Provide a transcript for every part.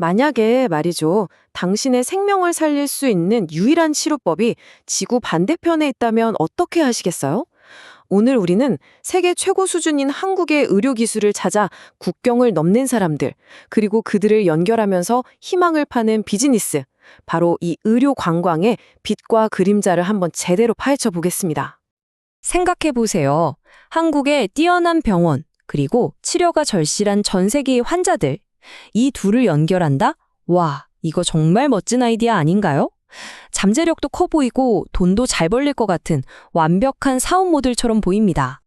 만약에 말이죠. 당신의 생명을 살릴 수 있는 유일한 치료법이 지구 반대편에 있다면 어떻게 하시겠어요? 오늘 우리는 세계 최고 수준인 한국의 의료 기술을 찾아 국경을 넘는 사람들, 그리고 그들을 연결하면서 희망을 파는 비즈니스, 바로 이 의료 관광의 빛과 그림자를 한번 제대로 파헤쳐 보겠습니다. 생각해 보세요. 한국의 뛰어난 병원, 그리고 치료가 절실한 전 세계의 환자들. 이 둘을 연결한다? 와, 이거 정말 멋진 아이디어 아닌가요? 잠재력도 커 보이고 돈도 잘 벌릴 것 같은 완벽한 사업 모델처럼 보입니다.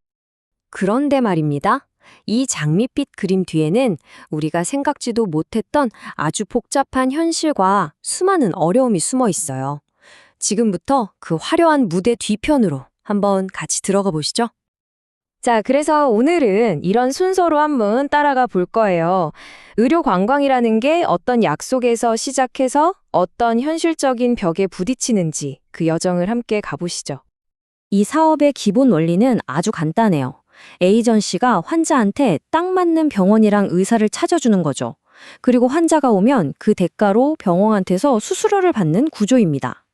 그런데 말입니다. 이 장밋빛 그림 뒤에는 우리가 생각지도 못했던 아주 복잡한 현실과 수많은 어려움이 숨어 있어요. 지금부터 그 화려한 무대 뒤편으로 한번 같이 들어가 보시죠. 자, 그래서 오늘은 이런 순서로 한번 따라가 볼 거예요. 의료 관광이라는 게 어떤 약속에서 시작해서 어떤 현실적인 벽에 부딪히는지 그 여정을 함께 가보시죠. 이 사업의 기본 원리는 아주 간단해요. 에이전시가 환자한테 딱 맞는 병원이랑 의사를 찾아주는 거죠. 그리고 환자가 오면 그 대가로 병원한테서 수수료를 받는 구조입니다.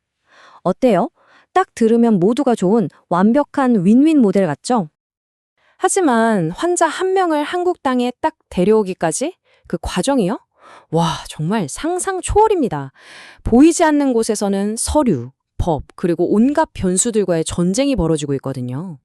어때요? 딱 들으면 모두가 좋은 완벽한 윈윈 모델 같죠? 하지만 환자 한 명을 한국 땅에 딱 데려오기까지 그 과정이요? 와, 정말 상상 초월입니다. 보이지 않는 곳에서는 서류, 법, 그리고 온갖 변수들과의 전쟁이 벌어지고 있거든요.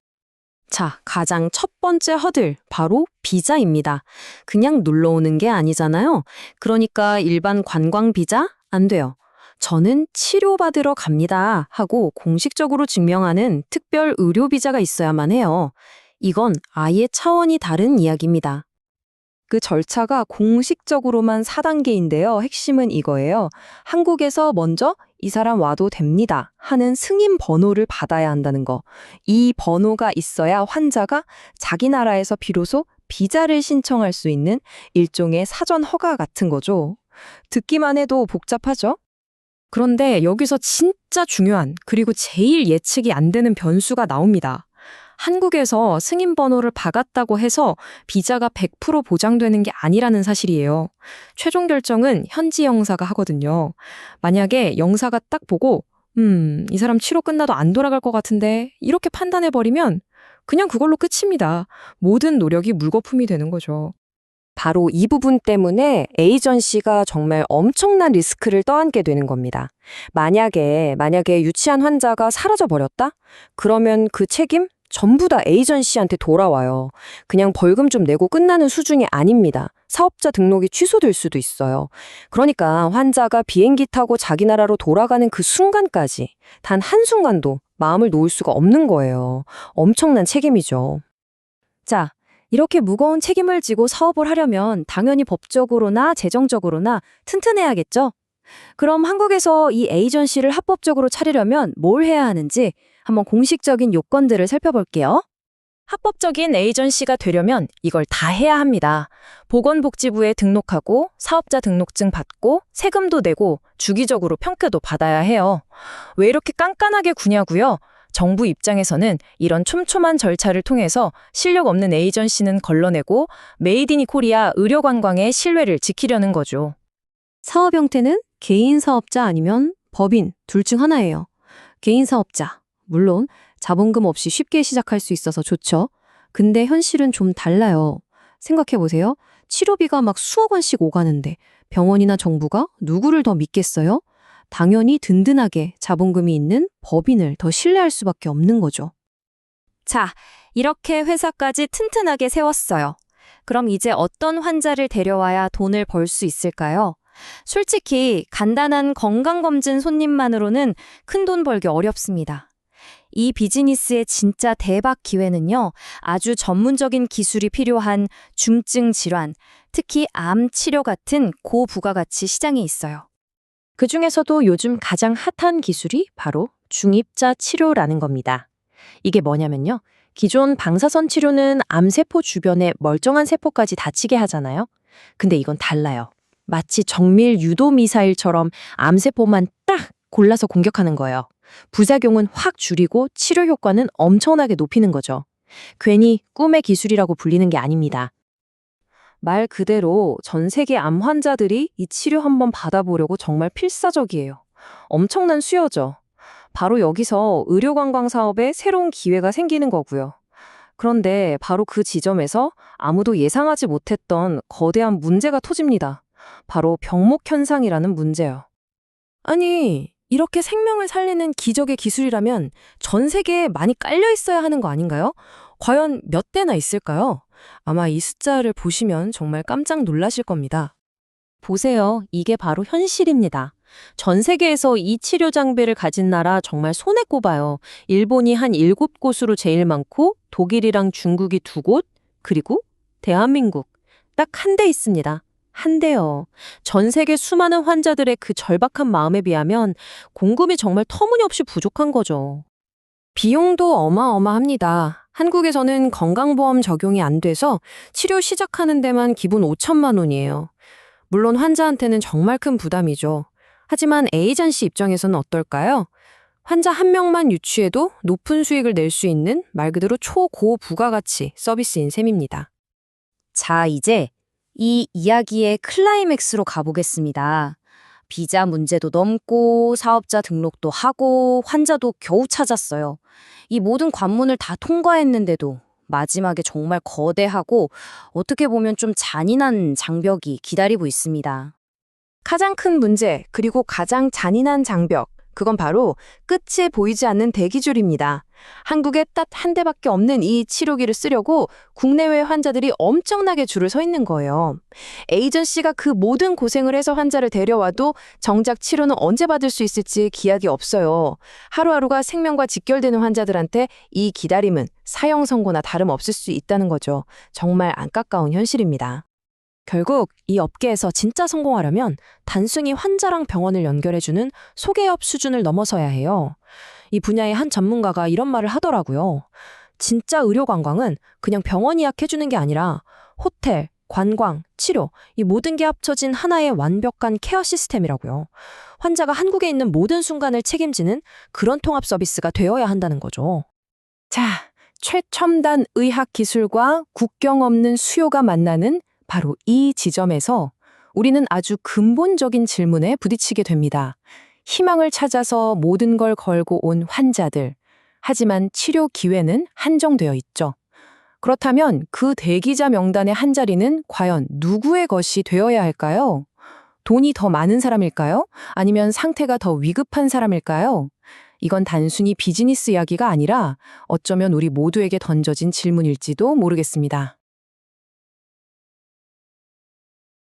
자, 가장 첫 번째 허들, 바로 비자입니다. 그냥 놀러 오는 게 아니잖아요. 그러니까 일반 관광 비자? 안 돼요. 저는 치료받으러 갑니다 하고 공식적으로 증명하는 특별 의료 비자가 있어야만 해요. 이건 아예 차원이 다른 이야기입니다. 그 절차가 공식적으로만 4단계인데요. 핵심은 이거예요. 한국에서 먼저 이 사람 와도 됩니다 하는 승인 번호를 받아야 한다는 거. 이 번호가 있어야 환자가 자기 나라에서 비로소 비자를 신청할 수 있는 일종의 사전 허가 같은 거죠. 듣기만 해도 복잡하죠? 그런데 여기서 진짜 중요한 그리고 제일 예측이 안 되는 변수가 나옵니다. 한국에서 승인 번호를 박았다고 해서 비자가 100% 보장되는 게 아니라는 사실이에요. 최종 결정은 현지 영사가 하거든요. 만약에 영사가 딱 보고 음, 이 사람 치료 끝나도 안 돌아갈 것 같은데 이렇게 판단해 버리면 그냥 그걸로 끝입니다. 모든 노력이 물거품이 되는 거죠. 바로 이 부분 때문에 에이전시가 정말 엄청난 리스크를 떠안게 되는 겁니다. 만약에, 만약에 유치한 환자가 사라져 버렸다? 그러면 그 책임? 전부 다 에이전시한테 돌아와요. 그냥 벌금 좀 내고 끝나는 수준이 아닙니다. 사업자 등록이 취소될 수도 있어요. 그러니까 환자가 비행기 타고 자기 나라로 돌아가는 그 순간까지 단 한순간도 마음을 놓을 수가 없는 거예요. 엄청난 책임이죠. 자, 이렇게 무거운 책임을 지고 사업을 하려면 당연히 법적으로나 재정적으로나 튼튼해야겠죠? 그럼 한국에서 이 에이전시를 합법적으로 차리려면 뭘 해야 하는지 한번 공식적인 요건들을 살펴볼게요. 합법적인 에이전시가 되려면 이걸 다 해야 합니다. 보건복지부에 등록하고 사업자 등록증 받고 세금도 내고 주기적으로 평가도 받아야 해요. 왜 이렇게 깐깐하게 구냐고요? 정부 입장에서는 이런 촘촘한 절차를 통해서 실력 없는 에이전시는 걸러내고 메이드 인 코리아 의료 관광의 신뢰를 지키려는 거죠. 사업 형태는 개인 사업자 아니면 법인 둘 중 하나예요. 개인 사업자. 물론 자본금 없이 쉽게 시작할 수 있어서 좋죠. 근데 현실은 좀 달라요. 생각해 보세요. 치료비가 막 수억 원씩 오가는데 병원이나 정부가 누구를 더 믿겠어요? 당연히 든든하게 자본금이 있는 법인을 더 신뢰할 수밖에 없는 거죠. 자, 이렇게 회사까지 튼튼하게 세웠어요. 그럼 이제 어떤 환자를 데려와야 돈을 벌 수 있을까요? 솔직히 간단한 건강검진 손님만으로는 큰 돈 벌기 어렵습니다. 이 비즈니스의 진짜 대박 기회는요, 아주 전문적인 기술이 필요한 중증 질환, 특히 암 치료 같은 고부가가치 시장에 있어요. 그 중에서도 요즘 가장 핫한 기술이 바로 중입자 치료라는 겁니다. 이게 뭐냐면요. 기존 방사선 치료는 암세포 주변에 멀쩡한 세포까지 다치게 하잖아요. 근데 이건 달라요. 마치 정밀 유도 미사일처럼 암세포만 딱 골라서 공격하는 거예요. 부작용은 확 줄이고 치료 효과는 엄청나게 높이는 거죠. 괜히 꿈의 기술이라고 불리는 게 아닙니다. 말 그대로 전 세계 암 환자들이 이 치료 한번 받아보려고 정말 필사적이에요. 엄청난 수요죠. 바로 여기서 의료관광 사업에 새로운 기회가 생기는 거고요. 그런데 바로 그 지점에서 아무도 예상하지 못했던 거대한 문제가 터집니다. 바로 병목 현상이라는 문제요. 아니, 이렇게 생명을 살리는 기적의 기술이라면 전 세계에 많이 깔려 있어야 하는 거 아닌가요? 과연 몇 대나 있을까요? 아마 이 숫자를 보시면 정말 깜짝 놀라실 겁니다. 보세요. 이게 바로 현실입니다. 전 세계에서 이 치료 장비를 가진 나라 정말 손에 꼽아요. 일본이 한 7곳으로 제일 많고 독일이랑 중국이 2곳, 그리고 대한민국 딱 한 대 있습니다. 한 대요. 전 세계 수많은 환자들의 그 절박한 마음에 비하면 공급이 정말 터무니없이 부족한 거죠. 비용도 어마어마합니다. 한국에서는 건강보험 적용이 안 돼서 치료 시작하는 데만 기본 5천만 원이에요. 물론 환자한테는 정말 큰 부담이죠. 하지만 에이전시 입장에서는 어떨까요? 환자 한 명만 유치해도 높은 수익을 낼 수 있는 말 그대로 초고 부가가치 서비스인 셈입니다. 자, 이제 이 이야기의 클라이맥스로 가보겠습니다. 비자 문제도 넘고 사업자 등록도 하고 환자도 겨우 찾았어요. 이 모든 관문을 다 통과했는데도 마지막에 정말 거대하고 어떻게 보면 좀 잔인한 장벽이 기다리고 있습니다. 가장 큰 문제, 그리고 가장 잔인한 장벽, 그건 바로 끝이 보이지 않는 대기줄입니다. 한국에 딱 한 대밖에 없는 이 치료기를 쓰려고 국내외 환자들이 엄청나게 줄을 서 있는 거예요. 에이전시가 그 모든 고생을 해서 환자를 데려와도 정작 치료는 언제 받을 수 있을지 기약이 없어요. 하루하루가 생명과 직결되는 환자들한테 이 기다림은 사형 선고나 다름없을 수 있다는 거죠. 정말 안타까운 현실입니다. 결국 이 업계에서 진짜 성공하려면 단순히 환자랑 병원을 연결해주는 소개업 수준을 넘어서야 해요. 이 분야의 한 전문가가 이런 말을 하더라고요. 진짜 의료 관광은 그냥 병원 예약해주는 게 아니라 호텔, 관광, 치료, 이 모든 게 합쳐진 하나의 완벽한 케어 시스템이라고요. 환자가 한국에 있는 모든 순간을 책임지는 그런 통합 서비스가 되어야 한다는 거죠. 자, 최첨단 의학 기술과 국경 없는 수요가 만나는 바로 이 지점에서 우리는 아주 근본적인 질문에 부딪히게 됩니다. 희망을 찾아서 모든 걸 걸고 온 환자들. 하지만 치료 기회는 한정되어 있죠. 그렇다면 그 대기자 명단의 한 자리는 과연 누구의 것이 되어야 할까요? 돈이 더 많은 사람일까요? 아니면 상태가 더 위급한 사람일까요? 이건 단순히 비즈니스 이야기가 아니라 어쩌면 우리 모두에게 던져진 질문일지도 모르겠습니다.